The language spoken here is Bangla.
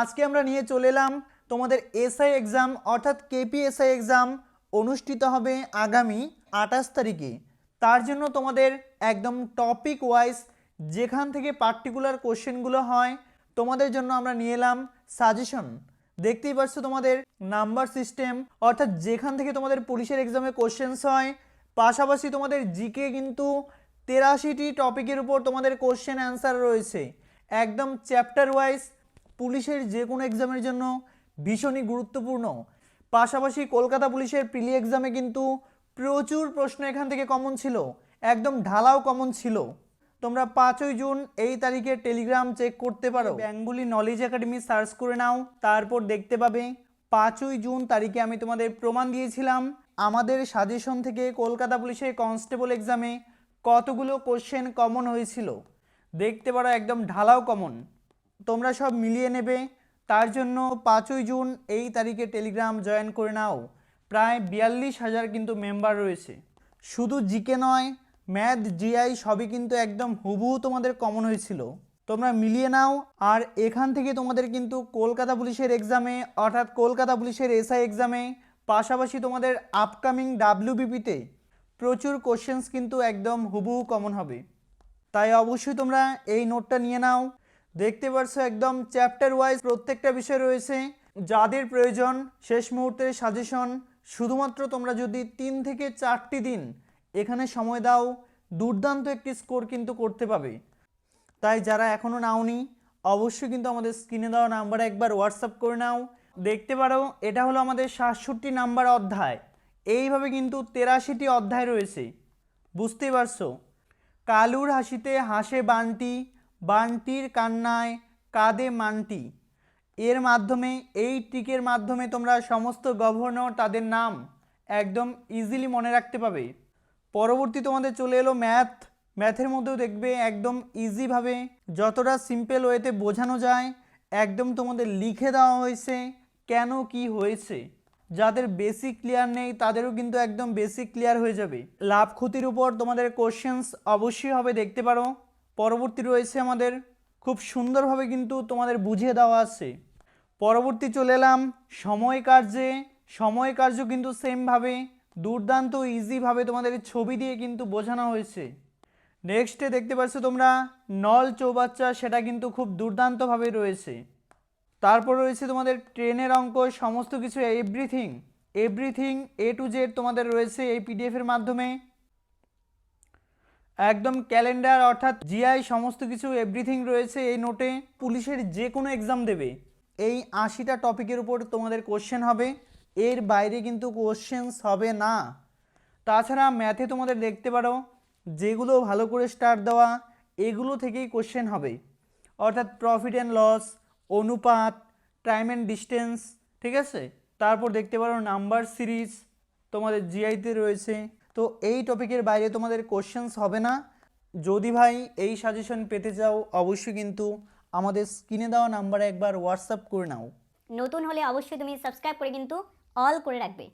আজকে আমরা নিয়ে চলে এলাম তোমাদের এসআই এক্সাম অর্থাৎ কেপিএসআই এক্সাম অনুষ্ঠিত হবে আগামী আঠাশ তারিখে। তার জন্য তোমাদের একদম টপিক ওয়াইজ যেখান থেকে পার্টিকুলার কোশ্চেনগুলো হয়, তোমাদের জন্য আমরা নিয়ে এলাম সাজেশন দেখতেই পাচ্ছ তোমাদের নাম্বার সিস্টেম অর্থাৎ যেখান থেকে তোমাদের পুলিশের এক্সামে কোশ্চেন্স হয়, পাশাপাশি তোমাদের জিকে কিন্তু তেরাশিটি টপিকের উপর তোমাদের কোশ্চেন অ্যান্সার রয়েছে। একদম চ্যাপ্টার ওয়াইজ পুলিশের যে কোনো এক্সামের জন্য ভীষণই গুরুত্বপূর্ণ। পাশাপাশি কলকাতা পুলিশের প্রিলি এক্সামে কিন্তু প্রচুর প্রশ্ন এখান থেকে কমন ছিল, একদম ঢালাও কমন ছিল। তোমরা পাঁচই জুন এই তারিখে টেলিগ্রাম চেক করতে পারো। বেঙ্গলি নলেজ একাডেমি সার্চ করে নাও, তারপর দেখতে পাবে পাঁচই জুন তারিখে আমি তোমাদের প্রমাণ দিয়েছিলাম। আমাদের সাজেশন থেকে কলকাতা পুলিশের কনস্টেবল এক্সামে কতগুলো কোশ্চেন কমন হয়েছিল? দেখতে পারো একদম ঢালাও কমন তোমরা সব মিলিয়ে নেবে। তার জন্য পাঁচই জুন এই তারিখে টেলিগ্রাম জয়েন করে নাও। প্রায় বিয়াল্লিশ হাজার কিন্তু মেম্বার রয়েছে। শুধু জিকে নয়, ম্যাথ, জিআই সবই কিন্তু একদম হুবহু তোমাদের কমন হয়েছিল। তোমরা মিলিয়ে নাও, আর এখান থেকে তোমাদের কিন্তু কলকাতা পুলিশের এক্সামে অর্থাৎ কলকাতা পুলিশের এসআই এক্সামে পাশাপাশি তোমাদের আপকামিং ডাব্লিউবিপিতে প্রচুর কোশ্চেন্স কিন্তু একদম হুবহু কমন হবে। তাই অবশ্যই তোমরা এই নোটটা নিয়ে নাও। দেখতে পারছ একদম চ্যাপ্টার ওয়াইজ প্রত্যেকটা বিষয় রয়েছে। যাদের প্রয়োজন, শেষ মুহূর্তের সাজেশন শুধুমাত্র তোমরা যদি তিন থেকে চারটি দিন এখানে সময় দাও, দুর্দান্ত একটি স্কোর কিন্তু করতে পাবে। তাই যারা এখনও নাওনি, অবশ্যই কিন্তু আমাদের স্ক্রিনে দেওয়া নাম্বারে একবার হোয়াটসঅ্যাপ করে নাও। দেখতে পারো, এটা হলো আমাদের সাতষট্টি নাম্বার অধ্যায়। এইভাবে কিন্তু তেরাশিটি অধ্যায় রয়েছে। বুঝতেই পারছ? কালুর হাসিতে হাসে বানটি বানটির কান্নায় কাঁদে মানটি এর মাধ্যমে, এই ট্রিকের মাধ্যমে তোমরা সমস্ত গভর্নর তাদের নাম একদম ইজিলি মনে রাখতে পাবে। পরবর্তী তোমাদের চলে এলো ম্যাথ ম্যাথের মধ্যেও দেখবে একদম ইজিভাবে যতটা সিম্পল ওয়েতে বোঝানো যায়, একদম তোমাদের লিখে দেওয়া হয়েছে কেন কি হয়েছে। যাদের বেসিক ক্লিয়ার নেই, তাদেরও কিন্তু একদম বেসিক ক্লিয়ার হয়ে যাবে। লাভ ক্ষতির উপর তোমাদের কোশ্চেন্স অবশ্যই হবে, দেখতে পারো। পরবর্তী রয়েছে আমাদের, খুব সুন্দরভাবে কিন্তু তোমাদের বুঝিয়ে দেওয়া আছে। পরবর্তী চলে এলাম, সময় কার্যে। সময় কার্য কিন্তু সেমভাবে দুর্দান্ত ইজিভাবে তোমাদের ছবি দিয়ে কিন্তু বোঝানো হয়েছে। নেক্সটে দেখতে পাচ্ছ তোমরা, নল চৌবাচ্চা, সেটা কিন্তু খুব দুর্দান্তভাবে রয়েছে। তারপর রয়েছে তোমাদের ট্রেনের অঙ্ক, সমস্ত কিছু everything everything A to Z তোমাদের রয়েছে এই পিডিএফের মাধ্যমে। একদম ক্যালেন্ডার, অর্থাৎ জিআই সমস্ত কিছু এভরিথিং রয়েছে এই নোটে পুলিশের যে কোনো এক্সাম দেবে। এই আশিটা টপিকের উপর তোমাদের কোশ্চেন হবে। এর বাইরে কিন্তু কোশ্চেন্স হবে না। তাছাড়া ম্যাথে তোমাদের দেখতে পারো, যেগুলো ভালো করে স্টার দেওয়া, এগুলো থেকেই কোশ্চেন হবে। অর্থাৎ প্রফিট অ্যান্ড লস অনুপাত টাইম অ্যান্ড ডিস্টেন্স ঠিক আছে? তারপর দেখতে পারো নাম্বার সিরিজ তোমাদের জিআইতে রয়েছে। তো এই টপিকের বাইরে তোমাদের কোশ্চেন্স হবে না। যদি ভাই এই সাজেশন পেতে চাও, অবশ্যই কিন্তু আমাদের স্ক্রিনে দেওয়া নাম্বারে একবার হোয়াটসঅ্যাপ করে নাও। নতুন হলে অবশ্যই তুমি সাবস্ক্রাইব করে কিন্তু অল করে রাখবে।